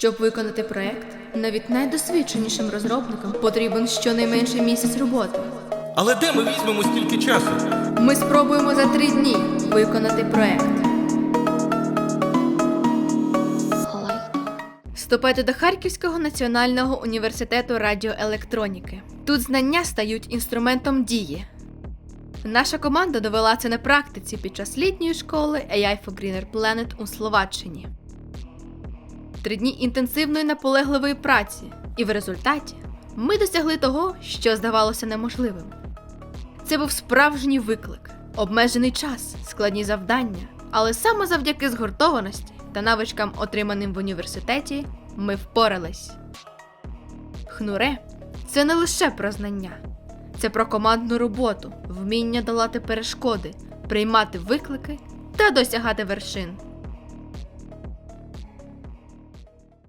Щоб виконати проект, навіть найдосвідченішим розробникам потрібен щонайменше місяць роботи. Але де ми візьмемо стільки часу? Ми спробуємо за три дні виконати проект. Вступайте до Харківського національного університету радіоелектроніки. Тут знання стають інструментом дії. Наша команда довела це на практиці під час літньої школи AI for Greener Planet у Словаччині. Три дні інтенсивної наполегливої праці, і в результаті ми досягли того, що здавалося неможливим. Це був справжній виклик, обмежений час, складні завдання, але саме завдяки згуртованості та навичкам, отриманим в університеті, ми впорались. Хнуре це не лише про знання, це про командну роботу, вміння долати перешкоди, приймати виклики та досягати вершин.